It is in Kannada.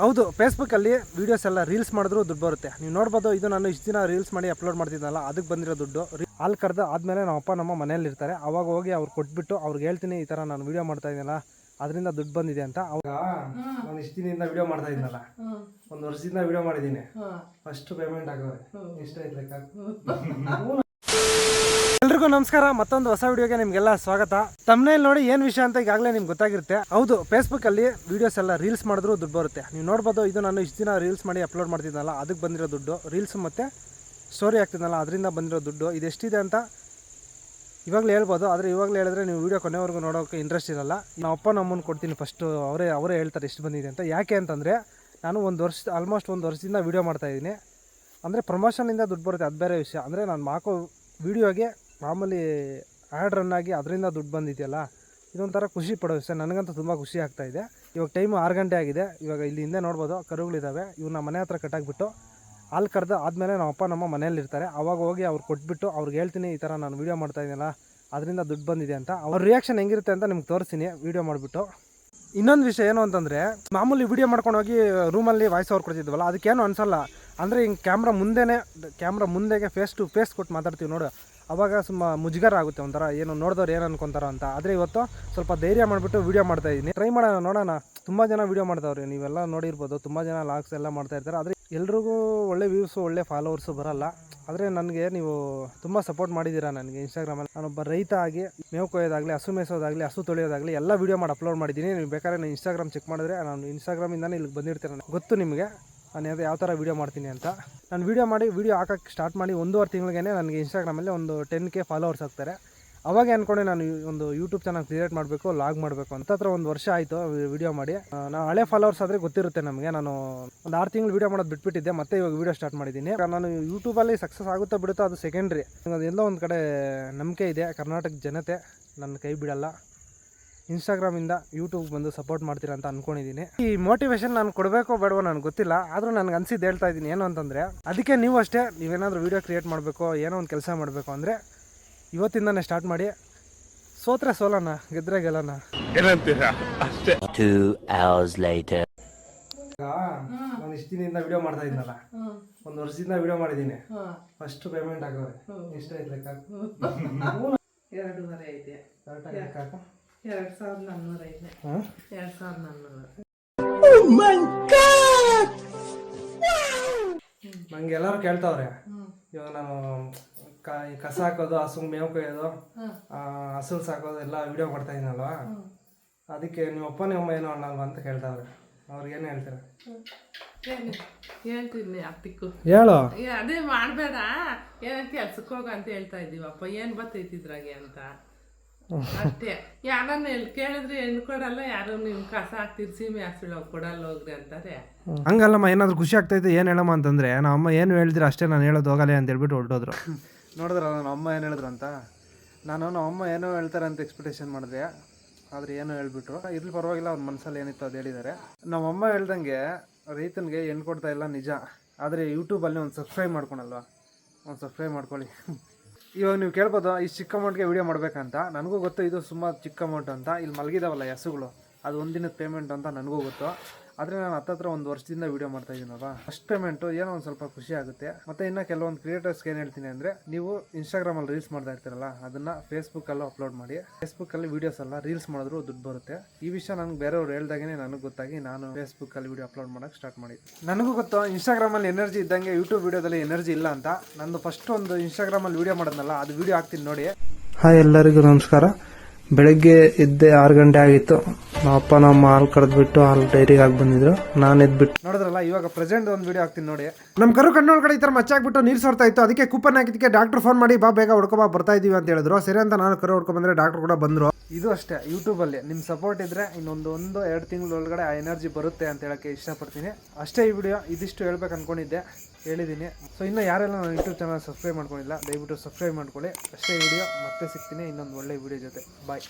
ಹೌದು ಫೇಸ್ಬುಕ್ಕಲ್ಲಿ ವೀಡಿಯೋಸ್ ಎಲ್ಲ ರೀಲ್ಸ್ ಮಾಡಿದ್ರು ದುಡ್ಡು ಬರುತ್ತೆ. ನೀವು ನೋಡ್ಬೋದು ಇದು ನಾನು ಇಷ್ಟು ದಿನ ರೀಲ್ಸ್ ಮಾಡಿ ಅಪ್ಲೋಡ್ ಮಾಡ್ತಿದ್ದಲ್ಲ ಅದಕ್ಕೆ ಬಂದಿರೋ ದುಡ್ಡು. ಹಾಲು ಕರೆದು ಆದಮೇಲೆ ನಮ್ಮ ಅಪ್ಪ ನಮ್ಮ ಮನೇಲಿರ್ತಾರೆ ಅವಾಗ ಹೋಗಿ ಅವ್ರು ಕೊಟ್ಬಿಟ್ಟು ಅವ್ರಿಗೆ ಹೇಳ್ತೀನಿ ಈ ಥರ ನಾನು ವೀಡಿಯೋ ಮಾಡ್ತಾ ಇದ್ದೀನಲ್ಲ ಅದರಿಂದ ದುಡ್ಡು ಬಂದಿದೆ ಅಂತ. ಅವಾಗ ನಾನು ಇಷ್ಟು ದಿನದಿಂದ ವೀಡಿಯೋ ಮಾಡ್ತಾ ಇದ್ದೀನಲ್ಲ ಒಂದು ವರ್ಷದಿಂದ ವೀಡಿಯೋ ಮಾಡಿದ್ದೀನಿ. ಫಸ್ಟ್ ಪೇಮೆಂಟ್ ಆಗೋದು ಇಷ್ಟ ಇರಲಿಕ್ಕೆ ಲೆಕ್ಕ? ಎಲ್ರಿಗೂ ನಮಸ್ಕಾರ, ಮತ್ತೊಂದು ಹೊಸ ವಿಡಿಯೋಗೆ ನಿಮಗೆಲ್ಲ ಸ್ವಾಗತ. ತಮ್ಮನೇಲಿ ನೋಡಿ ಏನು ವಿಷಯ ಅಂತ ಈಗಾಗಲೇ ನಿಮ್ಗೆ ಗೊತ್ತಾಗಿರುತ್ತೆ. ಹೌದು ಫೇಸ್ಬುಕ್ ಅಲ್ಲಿ ವಿಡಿಯೋಸ್ ಎಲ್ಲ ರೀಲ್ಸ್ ಮಾಡಿದ್ರು ದುಡ್ಡು ಬರುತ್ತೆ. ನೀವು ನೋಡ್ಬೋದು, ಇದು ನಾನು ಇಷ್ಟು ದಿನ ರೀಲ್ಸ್ ಮಾಡಿ ಅಪ್ಲೋಡ್ ಮಾಡ್ತಿದ್ದಲ್ಲ ಅದಕ್ಕೆ ಬಂದಿರೋ ದುಡ್ಡು. ರೀಲ್ಸ್ ಮತ್ತೆ ಸ್ಟೋರಿ ಆಗ್ತಿದ್ದಲ್ಲ ಅದರಿಂದ ಬಂದಿರೋ ದುಡ್ಡು. ಇದೆಷ್ಟಿದೆ ಅಂತ ಇವಾಗಲೇ ಹೇಳ್ಬೋದು, ಆದರೆ ಇವಾಗಲೇ ಹೇಳಿದ್ರೆ ನೀವು ವೀಡಿಯೋ ಕೊನೆವರೆಗೂ ನೋಡೋಕೆ ಇಂಟ್ರೆಸ್ಟ್ ಇರಲ್ಲ. ನಾವು ಅಪ್ಪ ನಮ್ಮನ್ನು ಕೊಡ್ತೀನಿ ಫಸ್ಟು ಅವರೇ ಅವರೇ ಹೇಳ್ತಾರೆ ಎಷ್ಟು ಬಂದಿದೆ ಅಂತ. ಯಾಕೆ ಅಂತಂದರೆ, ನಾನು ಒಂದು ವರ್ಷ ಆಲ್ಮೋಸ್ಟ್ ಒಂದು ವರ್ಷದಿಂದ ವೀಡಿಯೋ ಮಾಡ್ತಾಯಿದ್ದೀನಿ ಅಂದರೆ ಪ್ರಮೋಷನಿಂದ ದುಡ್ಡು ಬರುತ್ತೆ, ಅದು ಬೇರೆ ವಿಷಯ. ಅಂದರೆ ನಾನು ಮಾಕೋ ವೀಡಿಯೋಗೆ ಮಾಮೂಲಿ ಆ್ಯಡ್ ರನ್ ಆಗಿ ಅದರಿಂದ ದುಡ್ಡು ಬಂದಿದೆಯಲ್ಲ, ಇದೊಂಥರ ಖುಷಿ ಪಡೋ ವಿಷಯ ನನಗಂತೂ ತುಂಬ ಖುಷಿ ಆಗ್ತಾ ಇದೆ. ಇವಾಗ ಟೈಮು ಆರು ಗಂಟೆ ಆಗಿದೆ. ಇವಾಗ ಇಲ್ಲಿ ಹಿಂದೆ ನೋಡ್ಬೋದು ಕರುಗಳಿದ್ದಾವೆ ಇವನ್ನ ಮನೆ ಹತ್ರ ಕಟ್ಟಾಕ್ಬಿಟ್ಟು ಹಾಲು ಕರೆದು ಆದಮೇಲೆ ನಮ್ಮ ಅಪ್ಪ, ನಮ್ಮ ಮನೆಯಲ್ಲಿರ್ತಾರೆ. ಅವಾಗ ಹೋಗಿ ಅವ್ರು ಕೊಟ್ಬಿಟ್ಟು ಅವ್ರಿಗೆ ಹೇಳ್ತೀನಿ, ಈ ಥರ ನಾನು ವೀಡಿಯೋ ಮಾಡ್ತಾಯಿದ್ದೀನಲ್ಲ ಅದರಿಂದ ದುಡ್ಡು ಬಂದಿದೆ ಅಂತ. ಅವ್ರ ರಿಯಾಕ್ಷನ್ ಹೆಂಗಿರುತ್ತೆ ಅಂತ ನಿಮ್ಗೆ ತೋರಿಸ್ತೀನಿ ವೀಡಿಯೋ ಮಾಡಿಬಿಟ್ಟು. ಇನ್ನೊಂದು ವಿಷಯ ಏನು ಅಂತಂದರೆ, ಮಾಮೂಲಿ ವಿಡಿಯೋ ಮಾಡ್ಕೊಂಡು ಹೋಗಿ ರೂಮಲ್ಲಿ ವಾಯ್ಸ್ ಓವರ್ ಕೊಡ್ತಿದ್ವಲ್ಲ, ಅದಕ್ಕೇನು ಅನ್ಸಲ್ಲ. ಅಂದರೆ ಹಿಂಗೆ ಕ್ಯಾಮ್ರಾ ಮುಂದೆನೇ ಕ್ಯಾಮ್ರಾ ಮುಂದೆಗೆ ಫೇಸ್ ಟು ಫೇಸ್ ಕೊಟ್ಟು ಮಾತಾಡ್ತೀವಿ ನೋಡು. ಅವಾಗ ಸುಮ್ಮ ಮುಜುಗರ ಆಗುತ್ತೆ ಒಂಥರ, ಏನು ನೋಡಿದವ್ರು ಏನು ಅನ್ಕೊಂತಾರ ಅಂತ. ಆದರೆ ಇವತ್ತು ಸ್ವಲ್ಪ ಧೈರ್ಯ ಮಾಡಿಬಿಟ್ಟು ವೀಡಿಯೋ ಮಾಡ್ತಾ ಇದ್ದೀನಿ ಟ್ರೈ ಮಾಡೋಣ, ನೋಡೋಣ. ತುಂಬ ಜನ ವೀಡಿಯೋ ಮಾಡ್ತಾವ್ರಿ, ನೀವೆಲ್ಲ ನೋಡಿರ್ಬೋದು. ತುಂಬ ಜನ ಲಾಗ್ಸ್ ಎಲ್ಲ ಮಾಡ್ತಾ ಇರ್ತಾರೆ. ಆದರೆ ಎಲ್ರಿಗೂ ಒಳ್ಳೆ ವ್ಯೂಸು ಒಳ್ಳೆ ಫಾಲೋವರ್ಸು ಬರಲ್ಲ. ಆದರೆ ನನಗೆ ನೀವು ತುಂಬ ಸಪೋರ್ಟ್ ಮಾಡಿದ್ದೀರಾ ನನಗೆ ಇನ್ಸ್ಟಾಗ್ರಾಮಲ್ಲಿ ನಾನೊಬ್ಬ ರೈತ ಆಗಿ, ಮೇವು ಕೊಯ್ಯೋದಾಗಲಿ, ಹಸು ಮೇಯಿಸೋದಾಗಲಿ, ಹಸು ತೊಳೆಯೋದಾಗಲಿ ಎಲ್ಲ ವೀಡಿಯೋ ಮಾಡಿ ಅಪ್ಲೋಡ್ ಮಾಡಿದ್ದೀನಿ. ನೀವು ಬೇಕಾದ್ರೆ ನಾನು ಇನ್ಸ್ಟಾಗ್ರಾಮ್ ಚೆಕ್ ಮಾಡಿದ್ರೆ ನಾನು ಇನ್ಸ್ಟಾಗ್ರಾಮಿಂದನೇ ಇಲ್ಲಿಗೆ ಬಂದಿರ್ತೀನಿ ನನಗೆ ಗೊತ್ತು ನಿಮಗೆ? ನಾನು ಯಾವ ಯಾವ ಥರ ವೀಡಿಯೋ ಮಾಡ್ತೀನಿ ಅಂತ. ನಾನು ವೀಡಿಯೋ ಮಾಡಿ ವೀಡಿಯೋ ಹಾಕೋಕ್ಕೆ ಸ್ಟಾರ್ಟ್ ಮಾಡಿ ಒಂದೂವರೆ ತಿಂಗಳಿಗೆ ನನಗೆ ಇನ್ಸ್ಟಾಗ್ರಾಮಲ್ಲಿ ಒಂದು ಟೆನ್ ಕೆ ಫಾಲೋವರ್ಸ್ ಆಗ್ತಾರೆ. ಅವಾಗ ಅಂದ್ಕೊಂಡೆ ನಾನು ಒಂದು ಯೂಟ್ಯೂಬ್ ಚಾನಲ್ ಕ್ರಿಯೇಟ್ ಮಾಡಬೇಕು ಲಾಗ್ ಮಾಡಬೇಕು ಅಂತ ಹತ್ರ ಒಂದು ವರ್ಷ ಆಯಿತು ವಿಡಿಯೋ ಮಾಡಿ. ನಾನು ಹಳೆ ಫಾಲೋವರ್ಸ್ ಆದರೆ ಗೊತ್ತಿರುತ್ತೆ ನಮಗೆ. ನಾನು ಒಂದು ಆರು ತಿಂಗಳು ವೀಡಿಯೋ ಮಾಡೋದು ಬಿಟ್ಬಿಟ್ಟಿದ್ದೆ, ಮತ್ತೆ ಇವಾಗ ವೀಡಿಯೋ ಸ್ಟಾರ್ಟ್ ಮಾಡಿದ್ದೀನಿ. ನಾನು ಯೂಟ್ಯೂಬಲ್ಲಿ ಸಕ್ಸಸ್ ಆಗುತ್ತಾ ಬಿಡುತ್ತೋ ಅದು ಸೆಕೆಂಡ್ರಿ ಎಲ್ಲೋ ಒಂದು ಕಡೆ ನಂಬಿಕೆ ಇದೆ ಕರ್ನಾಟಕ ಜನತೆ ನನ್ನ ಕೈ ಬಿಡಲ್ಲ. ಇನ್ಸ್ಟಾಗ್ರಾಮಿಂದ ಯೂಟ್ಯೂಬ್ ಬಂದು ಸಪೋರ್ಟ್ ಮಾಡ್ತೀರಾ ಅಂತ ಅನ್ಕೊಂಡಿದ್ದೀನಿ. ಈ ಮೋಟಿವೇಶನ್ ನಾನು ಕೊಡಬೇಕೋ ಬೇಡವೋ ನನಗೆ ಗೊತ್ತಿಲ್ಲ, ಆದರೂ ನನಗೆ ಅನಿಸಿದ್ದು ಹೇಳ್ತಾ ಇದ್ದೀನಿ ಏನು ಅಂತಂದರೆ, ಅದಕ್ಕೆ ನೀವು ಅಷ್ಟೇ ನೀವೇನಾದರೂ ವೀಡಿಯೋ ಕ್ರಿಯೇಟ್ ಮಾಡಬೇಕು, ಏನೋ ಒಂದು ಕೆಲಸ ಮಾಡಬೇಕು ಅಂದರೆ ಇವತ್ತಿಂದನೇ ಸ್ಟಾರ್ಟ್ ಮಾಡಿ. ಸೋತ್ರೆ ಸೋಲೋಣ ಗೆದ್ರೆ ಗೆಲ್ಲೋಣ ಏನಂತೀರಾ? ಅಷ್ಟೇ. Two hours later. ನಾನು ಇಷ್ಟು ದಿನದಿಂದ ವಿಡಿಯೋ ಮಾಡ್ತಾ ಇದ್ನಲ್ಲ. ಒಂದು ವರ್ಷದಿಂದ ವಿಡಿಯೋ ಮಾಡಿದ್ದೀನಿ. ಫಸ್ಟ್ ಪೇಮೆಂಟ್ ಆಗೋರೆ ಇಷ್ಟ ಐತೆ ಲೆಕ್ಕ? ಎರಡೂವರೆ ಐತೆ. ಕರೆಕ್ಟಾಗಿ ಲೆಕ್ಕ ಹಾಕು. ಎರಡು ಸಾವಿರದ ನಾನ್ನೂರ ಐತೆ. ಹಾಂ? ಎರಡು ಸಾವಿರದ ನಾನ್ನೂರು ನಂಗೆ ಎಲ್ಲರೂ ಕೇಳ್ತಾವ್ರೆ. ಇವಾಗ ನಾನು ಕ ಈ ಕಸ ಹಾಕೋದು ಹಸುಗೆ ಮೇವು ಕೊಯ್ಯೋದು ಹಸು ಸಾಕೋದು ಎಲ್ಲ ವಿಡಿಯೋ ಮಾಡ್ತಾ ಇದೀನಲ್ವಾ? ಅದಕ್ಕೆ ನಿಮ್ಮ ಅಪ್ಪ ನಿಮ್ಮ ಅಮ್ಮ ಏನೋ ಅನ್ನಲ್ವಾ ಅಂತ ಕೇಳ್ತಾವ್ರೆ. ಅವ್ರಿಗೆ ಏನು ಹೇಳ್ತೀರ? ಹೇಳಿ ಹೇಳ್ತೀನಿ ಅತ್ತಿಕ್ಕು? ಹೇಳು? ಏ, ಅದೇ ಮಾಡಬೇಡ. ಏನಂತ ಕೆಲ್ಸಕ್ಕೆ ಹೋಗ ಅಂತ ಹೇಳ್ತಾ ಇದ್ದೀವಪ್ಪ. ಏನು ಬರ್ತೈತಿದ್ರಾಗೆ ಅಂತ? ಅಷ್ಟೇ. ಯಾರನ್ನ ಎಲ್ಲಿ ಕೇಳಿದ್ರೆ ಹೆಣ್ಣು ಕೊಡಲ್ಲ ಯಾರು ನೀವು ಕಸ ಹಾಕ್ತಿರ್ ಸೀಮೆ ಹಾಕ್ಸಿಳ ಕೊಡಲ್ಲ ಹೋಗ್ರಿ ಅಂತಾರೆ. ಹಂಗಲ್ಲಮ್ಮ ಏನಾದ್ರು ಖುಷಿ ಆಗ್ತೈತೆ ಏನು ಹೇಳಮ್ಮ ಅಂತಂದ್ರೆ ನಮ್ಮ ಅಮ್ಮ ಏನು ಹೇಳಿದ್ರೆ ಅಷ್ಟೇ ನಾನು ಹೇಳೋದು ಹೋಗಲ್ಲ ಅಂತ ಹೇಳ್ಬಿಟ್ಟು ಹೊರಟೋದ್ರು. ನೋಡಿದ್ರ, ನಮ್ಮ ಅಮ್ಮ ಏನು ಹೇಳಿದ್ರು ಅಂತ ನಾನು, ನಮ್ಮ ಅಮ್ಮ ಏನೋ ಹೇಳ್ತಾರೆ ಅಂತ ಎಕ್ಸ್ಪೆಕ್ಟೇಷನ್ ಮಾಡಿದೆ. ಆದರೆ ಏನೋ ಹೇಳ್ಬಿಟ್ರು. ಇರ್ಲಿ, ಪರವಾಗಿಲ್ಲ, ಅವ್ರ ಮನಸ್ಸಲ್ಲಿ ಏನಿತ್ತು ಅದು ಹೇಳಿದ್ದಾರೆ. ನಮ್ಮ ಅಮ್ಮ ಹೇಳ್ದಂಗೆ ರೈತನಿಗೆ ಹೆಣ್ಣು ಕೊಡ್ತಾ ಇಲ್ಲ ನಿಜ. ಆದರೆ ಯೂಟ್ಯೂಬಲ್ಲಿ ಒಂದು ಸಬ್ಸ್ಕ್ರೈಬ್ ಮಾಡ್ಕೊಳಲ್ವಾ? ಒಂದು ಸಬ್ಸ್ಕ್ರೈಬ್ ಮಾಡ್ಕೊಳ್ಳಿ. ಇವಾಗ ನೀವು ಕೇಳ್ಬೋದು, ಈ ಚಿಕ್ಕ ಅಮೌಂಟ್ಗೆ ವಿಡಿಯೋ ಮಾಡಬೇಕಂತ. ನನಗೂ ಗೊತ್ತು, ಇದು ಸುಮ್ಮ ಚಿಕ್ಕ ಅಮೌಂಟ್ ಅಂತ. ಇಲ್ಲಿ ಮಲಗಿದಾವಲ್ಲ ಹೆಸುಗಳು. ಅದು ಒಂದಿನದ ಪೇಮೆಂಟ್ ಅಂತ ನನಗೂ ಗೊತ್ತು. ಆದರೆ ನಾನು ಹತ್ತತ್ರ ಒಂದು ವರ್ಷದಿಂದ ವೀಡಿಯೋ ಮಾಡ್ತಾ ಇದ್ದೀನಲ್ವಾ ಫಸ್ಟ್ ಪೇಮೆಂಟು ಏನೋ ಒಂದು ಸ್ವಲ್ಪ ಖುಷಿ ಆಗುತ್ತೆ. ಮತ್ತು ಇನ್ನು ಕೆಲವೊಂದು ಕ್ರಿಯೇಟರ್ಸ್ಗೆ ಏನು ಹೇಳ್ತೀನಿ ಅಂದರೆ, ನೀವು ಇನ್ಸ್ಟಾಗ್ರಾಮಲ್ಲಿ ರೀಲ್ಸ್ ಮಾಡ್ತಾ ಇರ್ತೀರಲ್ಲ, ಅದನ್ನು ಫೇಸ್ಬುಕ್ಕಲ್ಲೂ ಅಪ್ಲೋಡ್ ಮಾಡಿ. ಫೇಸ್ಬುಕ್ಕಲ್ಲಿ ವೀಡಿಯೋಸ್ ಎಲ್ಲ ರೀಲ್ಸ್ ಮಾಡಿದ್ರು ದುಡ್ಡು ಬರುತ್ತೆ. ಈ ವಿಷಯ ನನಗೆ ಬೇರೆಯವ್ರು ಹೇಳ್ದಾಗೇ ನನಗೆ ಗೊತ್ತಾಗಿ ನಾನು ಫೇಸ್ಬುಕ್ಕಲ್ಲಿ ವೀಡಿಯೋ ಅಪ್ಲೋಡ್ ಮಾಡೋಕ್ಕೆ ಸ್ಟಾರ್ಟ್ ಮಾಡಿ. ನನಗೂ ಗೊತ್ತು ಇನ್ಸ್ಟಾಗ್ರಾಮಲ್ಲಿ ಎನರ್ಜಿ ಇದ್ದಂಗೆ ಯೂಟ್ಯೂಬ್ ವೀಡಿಯೋದಲ್ಲಿ ಎನರ್ಜಿ ಇಲ್ಲ ಅಂತ. ನಂದು ಫಸ್ಟ್ ಒಂದು ಇನ್ಸ್ಟಾಗ್ರಾಮಲ್ಲಿ ವೀಡಿಯೋ ಮಾಡೋದಲ್ಲ ಅದು ವೀಡಿಯೋ ಹಾಕ್ತೀನಿ ನೋಡಿ. ಹಾಯ್ ಎಲ್ಲರಿಗೂ ನಮಸ್ಕಾರ. ಬೆಳಗ್ಗೆ ಎದ್ದೆ ಆರು ಗಂಟೆ ಆಗಿತ್ತು. ನಮ್ಮ ಅಪ್ಪ ನಮ್ಮ ಹಾಲು ಕರೆದ್ಬಿಟ್ಟು ಹಾಲು ಡೈರಿಗೆ ಆಗಿ ಬಂದಿದ್ರು. ನಾನು ಎದ್ಬಿಟ್ಟು ನೋಡಿದ್ರಲ್ಲ, ಇವಾಗ ಪ್ರೆಸೆಂಟ್ ಒಂದು ವಿಡಿಯೋ ಹಾಕ್ತೀನಿ ನೋಡಿ. ನಮ್ಮ ಕರು ಕಣ್ಣೊಳಗಡೆ ಈ ಥರ ಮಚ್ಚಾಕ್ಬಿಟ್ಟು ನೀರು ಸೋರ್ತಾ ಇತ್ತು. ಅದಕ್ಕೆ ಕೂಪನ್ ಹಾಕಿದ್ದಕ್ಕೆ ಡಾಕ್ಟರ್ ಫೋನ್ ಮಾಡಿ, ಬಾ, ಬೇಗ ಹುಡ್ಕೊಬಾ, ಬರ್ತಾ ಇದೀವಿ ಅಂತ ಹೇಳಿದ್ರು. ಸರಿ ಅಂತ ನಾನು ಕರು ಹುಡ್ಕೊ ಬಂದ್ರೆ ಡಾಕ್ಟರ್ ಕೂಡ ಬಂದರು. ಇದು ಅಷ್ಟೇ ಯೂಟ್ಯೂಬಲ್ಲಿ ನಿಮ್ಮ ಸಪೋರ್ಟ್ ಇದ್ರೆ ಇನ್ನೊಂದು ಒಂದು, ಎರಡು ತಿಂಗಳೊಳಗಡೆ ಆ ಎನರ್ಜಿ ಬರುತ್ತೆ ಅಂತ ಹೇಳಕ್ಕೆ ಇಷ್ಟಪಡ್ತೀನಿ. ಅಷ್ಟೇ ಈ ವಿಡಿಯೋ ಇದಿಷ್ಟು ಹೇಳ್ಬೇಕು ಅನ್ಕೊಂಡಿದ್ದೆ. ಹೇಳಿದ್ದೀನಿ. ಸೊ ಇನ್ನು ಯಾರೆಲ್ಲ ನನ್ನ ಯೂಟ್ಯೂಬ್ ಚಾನಲ್ ಸಬ್ಸ್ಕ್ರೈಬ್ ಮಾಡ್ಕೊಂಡಿಲ್ಲ, ದಯವಿಟ್ಟು ಸಬ್ಸ್ಕ್ರೈಬ್ ಮಾಡ್ಕೊಳ್ಳಿ. ಅಷ್ಟೇ ವಿಡಿಯೋ ಮತ್ತೆ ಸಿಗ್ತೀನಿ. ಇನ್ನೊಂದು ಒಳ್ಳೆ ವಿಡಿಯೋ ಜೊತೆ. ಬಾಯ್